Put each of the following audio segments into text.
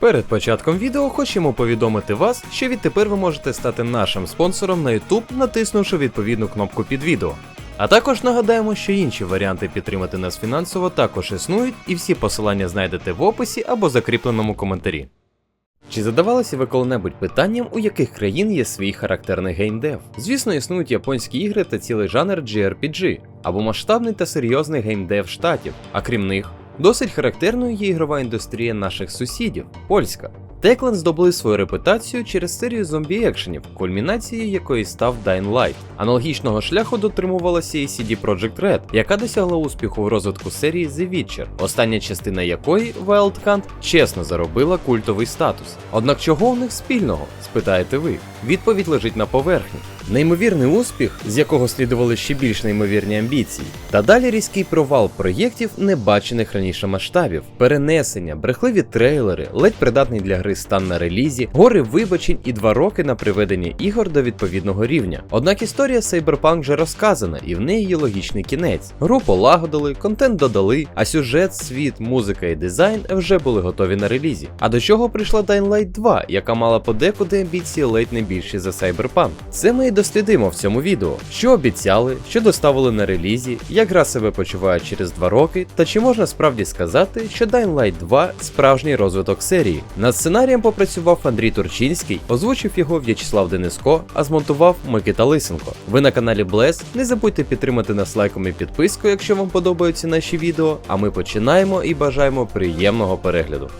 Перед початком відео хочемо повідомити вас, що відтепер ви можете стати нашим спонсором на YouTube, натиснувши відповідну кнопку під відео. А також нагадаємо, що інші варіанти підтримати нас фінансово також існують, і всі посилання знайдете в описі або закріпленому коментарі. Чи задавалися ви коли-небудь питанням, у яких країн є свій характерний геймдев? Звісно, існують японські ігри та цілий жанр JRPG, або масштабний та серйозний геймдев штатів, а крім них, досить характерною є ігрова індустрія наших сусідів польська. Techland здобули свою репутацію через серію зомбі-екшенів, кульмінацією якої став Dying Light. Аналогічного шляху дотримувалася і CD Projekt Red, яка досягла успіху в розвитку серії The Witcher, остання частина якої Wild Hunt чесно заробила культовий статус. Однак чого у них спільного? спитаєте ви. Відповідь лежить на поверхні. Неймовірний успіх, з якого слідували ще більш неймовірні амбіції, та далі різкий провал проєктів небачених раніше масштабів, перенесення, брехливі трейлери, ледь придатний для гри стан на релізі, гори вибачень і два роки на приведення ігор до відповідного рівня. Однак історія Cyberpunk вже розказана, і в неї є логічний кінець. Гру полагодили, контент додали, а сюжет, світ, музика і дизайн вже були готові на релізі. А до чого прийшла Dying Light 2, яка мала подекуди амбіції ледь не більші за Cyberpunk. Це ми і дослідимо в цьому відео, що обіцяли, що доставили на релізі, як гра себе почуває через 2 роки, та чи можна справді сказати, що Dying Light 2 справжній розвиток серії. Над сценарієм попрацював Андрій Турчинський, озвучив його В'ячеслав Дениско, а змонтував Микита Лисенко. Ви на каналі Блес. Не забудьте підтримати нас лайком і підпискою, якщо вам подобаються наші відео. А ми починаємо і бажаємо приємного перегляду.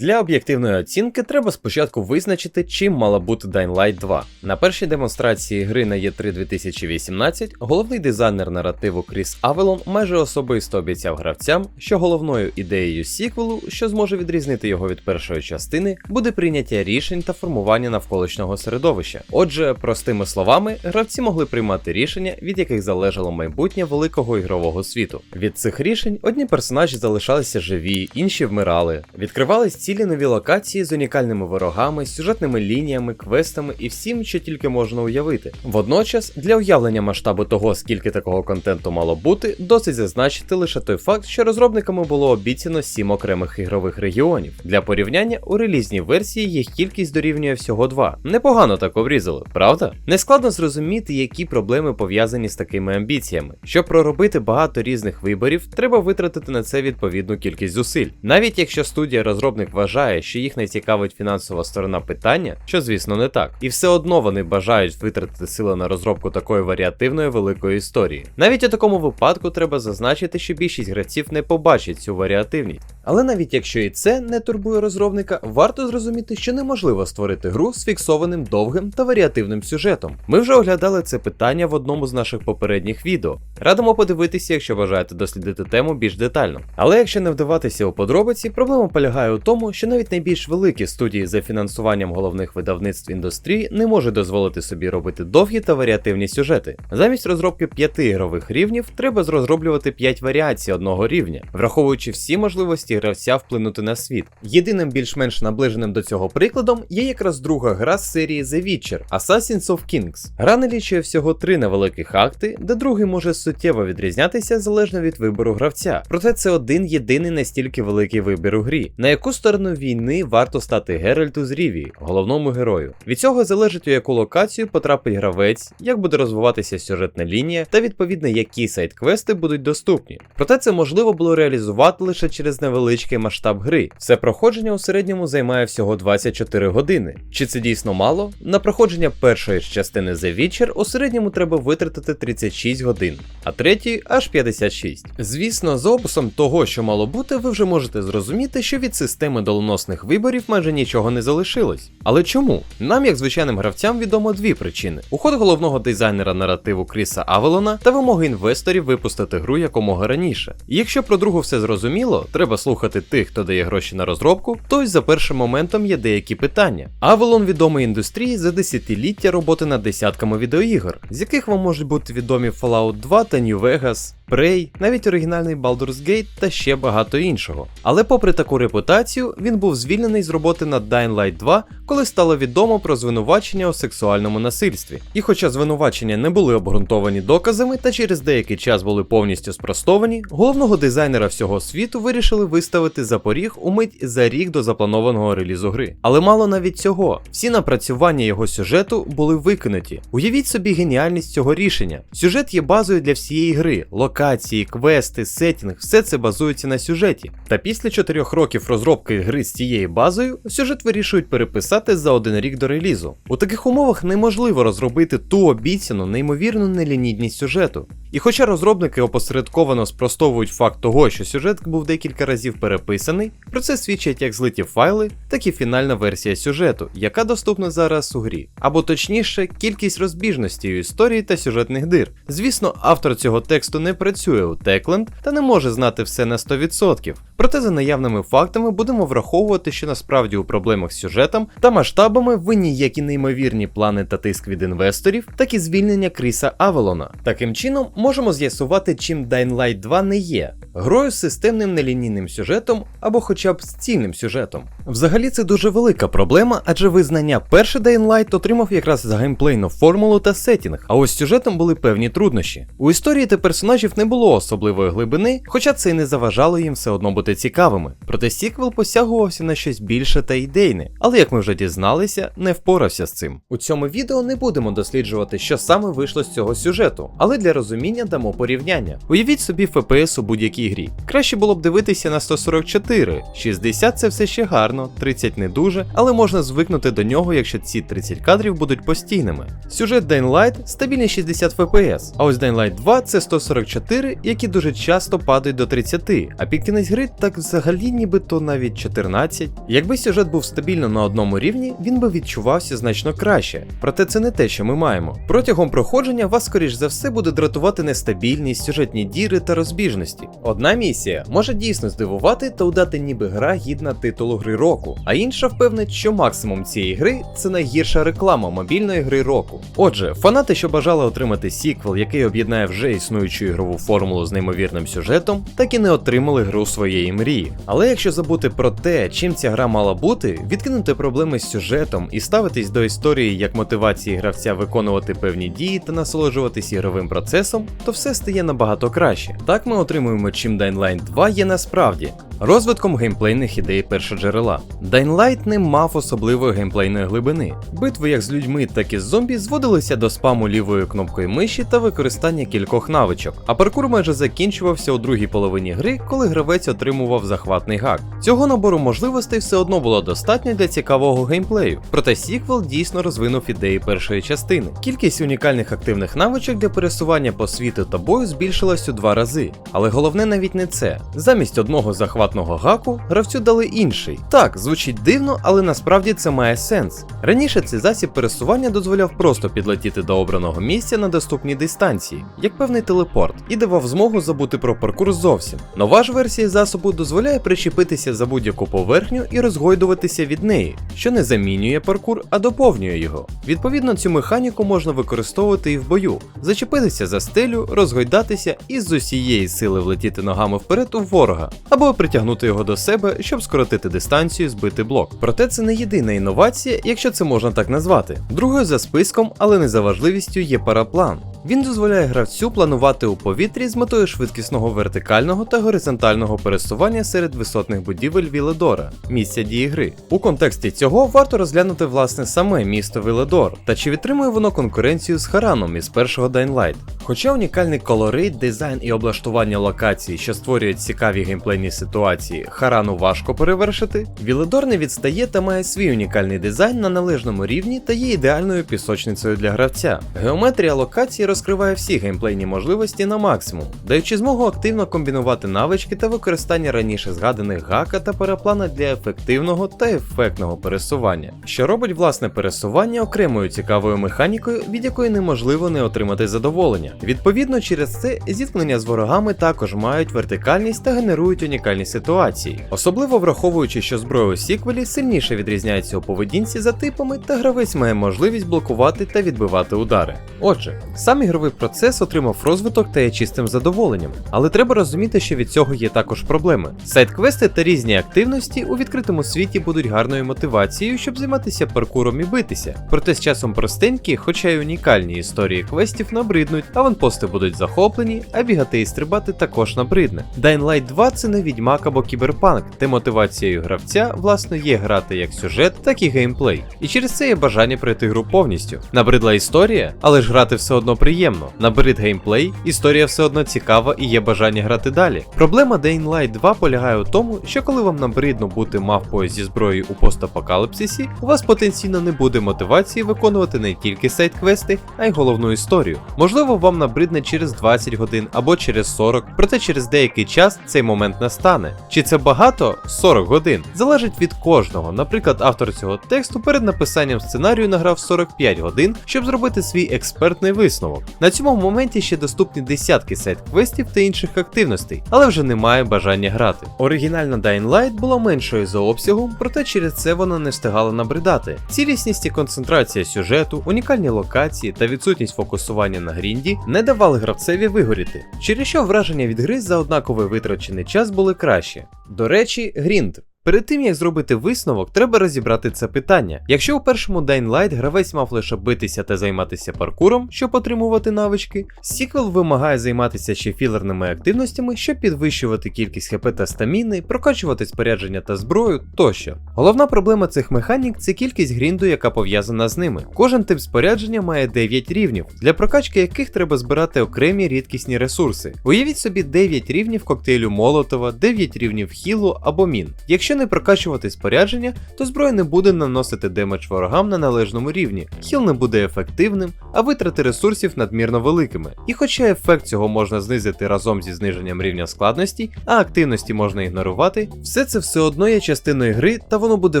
Для об'єктивної оцінки треба спочатку визначити, чим мала бути Dying Light 2. На першій демонстрації гри на E E3 2018 головний дизайнер наративу Кріс Авелон майже особисто обіцяв гравцям, що головною ідеєю сіквелу, що зможе відрізнити його від першої частини, буде прийняття рішень та формування навколишнього середовища. Отже, простими словами, гравці могли приймати рішення, від яких залежало майбутнє великого ігрового світу. Від цих рішень одні персонажі залишалися живі, інші вмирали, відкривались цілі нові локації з унікальними ворогами, сюжетними лініями, квестами і всім, що тільки можна уявити. Водночас, для уявлення масштабу того, скільки такого контенту мало бути, досить зазначити лише той факт, що розробниками було обіцяно 7 окремих ігрових регіонів. Для порівняння у релізній версії їх кількість дорівнює всього 2. Непогано так обрізали, правда? Нескладно зрозуміти, які проблеми пов'язані з такими амбіціями. Щоб проробити багато різних виборів, треба витратити на це відповідну кількість зусиль. Навіть якщо студія розробник вважає, що їх не цікавить фінансова сторона питання, що звісно не так, і все одно вони бажають витратити сили на розробку такої варіативної великої історії. Навіть у такому випадку треба зазначити, що більшість гравців не побачить цю варіативність. Але навіть якщо і це не турбує розробника, варто зрозуміти, що неможливо створити гру з фіксованим довгим та варіативним сюжетом. Ми вже оглядали це питання в одному з наших попередніх відео. Радимо подивитися, якщо бажаєте дослідити тему більш детально. Але якщо не вдаватися у подробиці, проблема полягає у тому, що навіть найбільш великі студії за фінансуванням головних видавництв індустрії не можуть дозволити собі робити довгі та варіативні сюжети. Замість розробки п'яти ігрових рівнів треба розроблювати 5 варіацій одного рівня, враховуючи всі можливості гравця вплинути на світ. Єдиним більш-менш наближеним до цього прикладом є якраз друга гра з серії The Witcher Assassins of Kings. Гра налічує всього три невеликих акти, де другий може суттєво відрізнятися залежно від вибору гравця. Проте це один єдиний настільки великий вибір у грі, на яку сторону війни варто стати Геральту з Рівії, головному герою. Від цього залежить у яку локацію потрапить гравець, як буде розвиватися сюжетна лінія та відповідно які сайт-квести будуть доступні. Проте це можливо було реалізувати лише через невеличкий масштаб гри. Все проходження у середньому займає всього 24 години. Чи це дійсно мало? На проходження першої ж частини The Witcher у середньому треба витратити 36 годин, а третьої аж 56. Звісно, за описом того, що мало бути, ви вже можете зрозуміти, що від системи доленосних виборів майже нічого не залишилось. Але чому? Нам, як звичайним гравцям, відомо дві причини: уход головного дизайнера наративу Кріса Авелона та вимоги інвесторів випустити гру якомога раніше. Якщо про другу все зрозуміло, треба слухати послухати тих, хто дає гроші на розробку, то й за першим моментом є деякі питання. Avalon відомий індустрії за десятиліття роботи над десятками відеоігр, з яких вам можуть бути відомі Fallout 2 та New Vegas, Prey, навіть оригінальний Baldur's Gate та ще багато іншого. Але попри таку репутацію, він був звільнений з роботи над Dying Light 2, коли стало відомо про звинувачення у сексуальному насильстві. І хоча звинувачення не були обґрунтовані доказами та через деякий час були повністю спростовані, головного дизайнера всього світу вирішили виставити за поріг у мить за рік до запланованого релізу гри. Але мало навіть цього. Всі напрацювання його сюжету були викинуті. Уявіть собі геніальність цього рішення. Сюжет є базою для всієї гри, локації, квести, сетінг, все це базується на сюжеті. Та після 4 років розробки гри з цією базою, сюжет вирішують переписати за один рік до релізу. У таких умовах неможливо розробити ту обіцяну неймовірну нелінійність сюжету. І хоча розробники опосередковано спростовують факт того, що сюжет був декілька разів переписаний, про це свідчать як злиті файли, так і фінальна версія сюжету, яка доступна зараз у грі. Або точніше, кількість розбіжностей у історії та сюжетних дир. Звісно, автор цього тексту не працює у Techland та не може знати все на 100%. Проте за наявними фактами будемо враховувати, що насправді у проблемах з сюжетом та масштабами винні як і неймовірні плани та тиск від інвесторів, так і звільнення Кріса Авелона. Таким чином, можемо з'ясувати, чим Dying Light 2 не є. Грою з системним нелінійним сюжетом або хоча б з цільним сюжетом. Взагалі це дуже велика проблема, адже визнання перший Dying Light отримав якраз за геймплейну формулу та сеттінг, а ось сюжетом були певні труднощі. У історії та персонажів не було особливої глибини, хоча це й не заважало їм все одно бути цікавими. Проте сіквел посягувався на щось більше та ідейне, але як ми вже дізналися, не впорався з цим. У цьому відео не будемо досліджувати, що саме вийшло з цього сюжету, але для розуміння дамо порівняння. Уявіть собі FPS у будь-якій грі. Краще було б дивитися на 144, 60 це все ще гарно, 30 не дуже, але можна звикнути до нього, якщо ці 30 кадрів будуть постійними. Сюжет Dying Light стабільний 60 FPS, а ось Dying Light 2 це 144, які дуже часто падають до 30, а під кінець гри так взагалі нібито навіть 14. Якби сюжет був стабільно на одному рівні, він би відчувався значно краще. Проте це не те, що ми маємо. Протягом проходження вас, скоріш за все, буде дратувати нестабільність, сюжетні діри та розбіжності. Одна місія може дійсно здивувати та удати, ніби гра гідна титулу гри року, а інша впевнить, що максимум цієї гри це найгірша реклама мобільної гри року. Отже, фанати, що бажали отримати сіквел, який об'єднає вже існуючу ігрову формулу з неймовірним сюжетом, так і не отримали гру своєї мрії. Але якщо забути про те, чим ця гра мала бути, відкинути проблеми з сюжетом і ставитись до історії як мотивації гравця виконувати певні дії та насолоджуватись ігровим процесом, то все стає набагато краще. Так ми отримуємо, чим Dying Light 2 є насправді. Розвитком геймплейних ідей першоджерела. Dying Light не мав особливої геймплейної глибини. Битви як з людьми, так і з зомбі зводилися до спаму лівою кнопкою миші та використання кількох навичок, а паркур майже закінчувався у другій половині гри, коли гравець отримував захватний гак. Цього набору можливостей все одно було достатньо для цікавого геймплею, проте сіквел дійсно розвинув ідеї першої частини. Кількість унікальних активних навичок для пересування по світу та бою збільшилась у два рази. Але головне навіть не це. Замість одного захватного гаку гравцю дали інший. Так, звучить дивно, але насправді це має сенс. Раніше цей засіб пересування дозволяв просто підлетіти до обраного місця на доступній дистанції, як певний телепорт, і давав змогу забути про паркур зовсім. Нова ж версія засобу дозволяє причепитися за будь-яку поверхню і розгойдуватися від неї, що не замінює паркур, а доповнює його. Відповідно, цю механіку можна використовувати і в бою, зачепитися за стелю, розгойдатися і з усієї сили влетіти ногами вперед у ворога, або притягнути його до себе, щоб скоротити дистанцію, збити блок. Проте це не єдина інновація, якщо це можна так назвати. Другою за списком, але не за важливістю, є параплан. Він дозволяє гравцю планувати у повітрі з метою швидкісного вертикального та горизонтального пересування серед висотних будівель Віледора, місця дії гри. У контексті цього варто розглянути власне саме місто Віледор та чи відтримує воно конкуренцію з Хараном із першого Dying Light. Хоча унікальний колорит, дизайн і облаштування локацій, що створюють цікаві геймплейні ситуації, Харану важко перевершити, Віледор не відстає та має свій унікальний дизайн на належному рівні та є ідеальною пісочницею для гравця. Геометрія локацій розкриває всі геймплейні можливості на максимум, даючи змогу активно комбінувати навички та використання раніше згаданих гака та переплана для ефективного та ефектного пересування, що робить власне пересування окремою цікавою механікою, від якої неможливо не отримати задоволення. Відповідно, через це зіткнення з ворогами також мають вертикальність та генерують унікальні ситуації, особливо враховуючи, що зброя у сіквелі сильніше відрізняється у поведінці за типами, та гравець має можливість блокувати та відбивати удари. Отже, сам ігровий процес отримав розвиток та є чистим задоволенням, але треба розуміти, що від цього є також проблеми. Сайт-квести та різні активності у відкритому світі будуть гарною мотивацією, щоб займатися паркуром і битися. Проте з часом простенькі, хоча й унікальні історії квестів набриднуть, аванпости будуть захоплені, а бігати і стрибати також набридне. Dying Light 2 це не відьмак або кіберпанк, де мотивацією гравця, власне, є грати як сюжет, так і геймплей. І через це є бажання пройти гру повністю. Набридла історія, але ж грати все одно приємно. Набрид геймплей, історія все одно цікава і є бажання грати далі. Проблема Dying Light 2 полягає у тому, що коли вам набридно бути мавпою зі зброєю у постапокаліпсисі, у вас потенційно не буде мотивації виконувати не тільки сайт-квести, а й головну історію. Можливо, вам набридне через 20 годин або через 40, проте через деякий час цей момент настане. Чи це багато? 40 годин. Залежить від кожного. Наприклад, автор цього тексту перед написанням сценарію награв 45 годин, щоб зробити свій експертний висновок. На цьому моменті ще доступні десятки сайт-квестів та інших активностей, але вже немає бажання грати. Оригінальна Dying Light була меншою за обсягом, проте через це вона не встигала набридати. Цілісність і концентрація сюжету, унікальні локації та відсутність фокусування на грінді не давали гравцеві вигоріти, через що враження від гри за однаковий витрачений час були краще. До речі, грінд. Перед тим як зробити висновок, треба розібрати це питання. Якщо у першому Dying Light гравець мав лише битися та займатися паркуром, щоб отримувати навички, сіквел вимагає займатися ще філерними активностями, щоб підвищувати кількість хп та стаміни, прокачувати спорядження та зброю тощо. Головна проблема цих механік це кількість грінду, яка пов'язана з ними. Кожен тип спорядження має 9 рівнів, для прокачки яких треба збирати окремі рідкісні ресурси. Уявіть собі 9 рівнів коктейлю Молотова, 9 рівнів хілу або мін. Якщо не прокачувати спорядження, то зброя не буде наносити демедж ворогам на належному рівні, хіл не буде ефективним, а витрати ресурсів надмірно великими. І хоча ефект цього можна знизити разом зі зниженням рівня складності, а активності можна ігнорувати, все це все одно є частиною гри та воно буде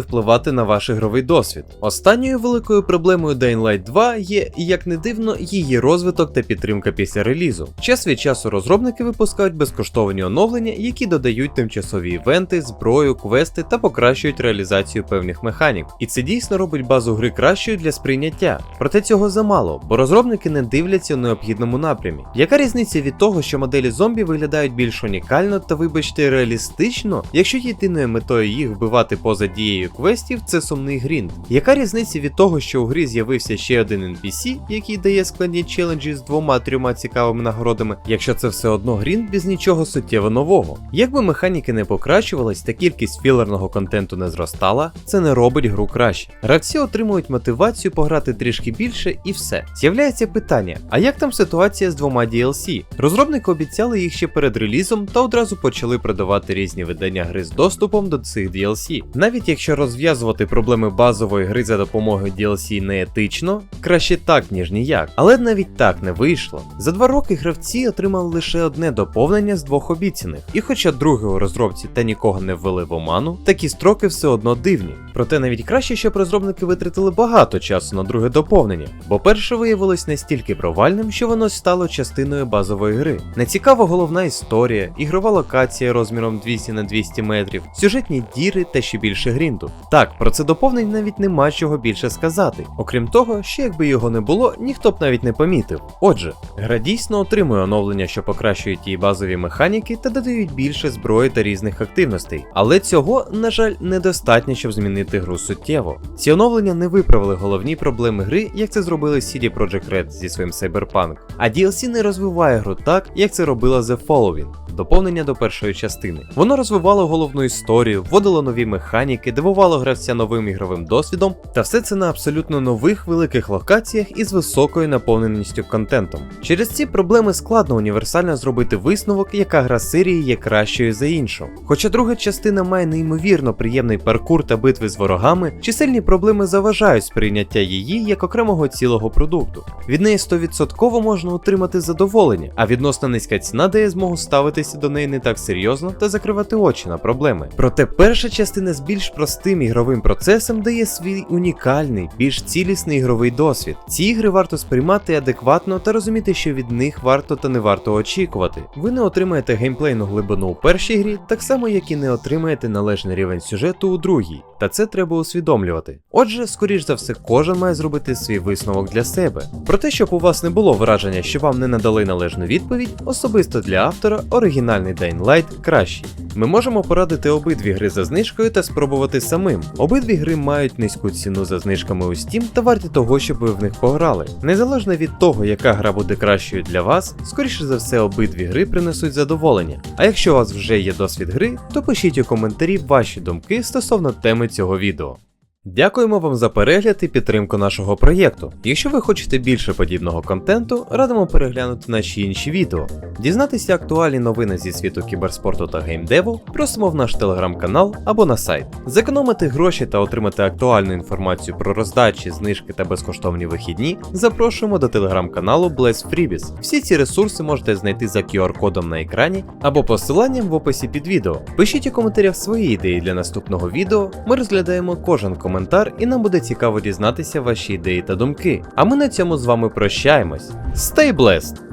впливати на ваш ігровий досвід. Останньою великою проблемою Dying Light 2 є, як не дивно, її розвиток та підтримка після релізу. Час від часу розробники випускають безкоштовні оновлення, які додають тимчасові івенти, зброю, квести та покращують реалізацію певних механік. І це дійсно робить базу гри кращою для сприйняття. Проте цього замало, бо розробники не дивляться у необхідному напрямі. Яка різниця від того, що моделі зомбі виглядають більш унікально та, вибачте, реалістично, якщо єдиною метою їх вбивати поза дією квестів, це сумний грінд? Яка різниця від того, що у грі з'явився ще один NPC, який дає складні челенджі з двома-трьома цікавими нагородами, якщо це все одно грінд без нічого суттєво нового? Якби механіки не покращувались та кількість філерного контенту не зростала, це не робить гру краще. Гравці отримують мотивацію пограти трішки більше і все. З'являється питання: а як там ситуація з двома DLC? Розробники обіцяли їх ще перед релізом та одразу почали продавати різні видання гри з доступом до цих DLC. Навіть якщо розв'язувати проблеми базової гри за допомогою DLC не етично, краще так, ніж ніяк. Але навіть так не вийшло. За два роки гравці отримали лише одне доповнення з двох обіцяних, і хоча друге у розробці та нікого не ввели в оману, такі строки все одно дивні. Проте навіть краще, щоб розробники витратили багато часу на друге доповнення, бо перше виявилось настільки провальним, що воно стало частиною базової гри. Нецікава головна історія, ігрова локація розміром 200 на 200 метрів, сюжетні діри та ще більше грінду. Так, про це доповнення навіть нема чого більше сказати. Окрім того, що якби його не було, ніхто б навіть не помітив. Отже, гра дійсно отримує оновлення, що покращують її базові механіки та додають більше зброї та різних активностей. Але цього, на жаль, недостатньо, щоб змінити гру суттєво. Ці оновлення не виправили головні проблеми гри, як це зробили CD Projekt Red зі своїм Cyberpunk. А DLC не розвиває гру так, як це робила The Following. Доповнення до першої частини. Воно розвивало головну історію, вводило нові механіки, дивувало гравця новим ігровим досвідом, та все це на абсолютно нових великих локаціях із високою наповненістю контентом. Через ці проблеми складно універсально зробити висновок, яка гра серії є кращою за іншу. Хоча друга частина має неймовірно приємний паркур та битви з ворогами, чисельні проблеми заважають сприйняття її як окремого цілого продукту. Від неї 100% можна отримати задоволення, а відносно низька ціна дає змогу ставитися до неї не так серйозно та закривати очі на проблеми. Проте перша частина з більш простим ігровим процесом дає свій унікальний, більш цілісний ігровий досвід. Ці ігри варто сприймати адекватно та розуміти, що від них варто та не варто очікувати. Ви не отримаєте геймплейну глибину у першій грі, так само як і не отримаєте належний рівень сюжету у другій, та це треба усвідомлювати. Отже, скоріш за все, кожен має зробити свій висновок для себе. Про те, щоб у вас не було враження, що вам не надали належну відповідь, особисто для автора оригінальний Dying Light кращий. Ми можемо порадити обидві гри за знижкою та спробувати самим. Обидві гри мають низьку ціну за знижками у Steam та варті того, щоб ви в них пограли. Незалежно від того, яка гра буде кращою для вас, скоріше за все, обидві гри принесуть задоволення. А якщо у вас вже є досвід гри, то пишіть у коментарі ваші думки стосовно теми цього відео. Дякуємо вам за перегляд і підтримку нашого проєкту. Якщо ви хочете більше подібного контенту, радимо переглянути наші інші відео. Дізнатися актуальні новини зі світу кіберспорту та геймдеву просимо в наш телеграм-канал або на сайт. Зекономити гроші та отримати актуальну інформацію про роздачі, знижки та безкоштовні вихідні, запрошуємо до телеграм-каналу Bless Freebies. Всі ці ресурси можете знайти за QR-кодом на екрані або посиланням в описі під відео. Пишіть у коментарях свої ідеї для наступного відео. Ми розглядаємо кожен коментар і нам буде цікаво дізнатися ваші ідеї та думки. А ми на цьому з вами прощаємось. Stay blessed!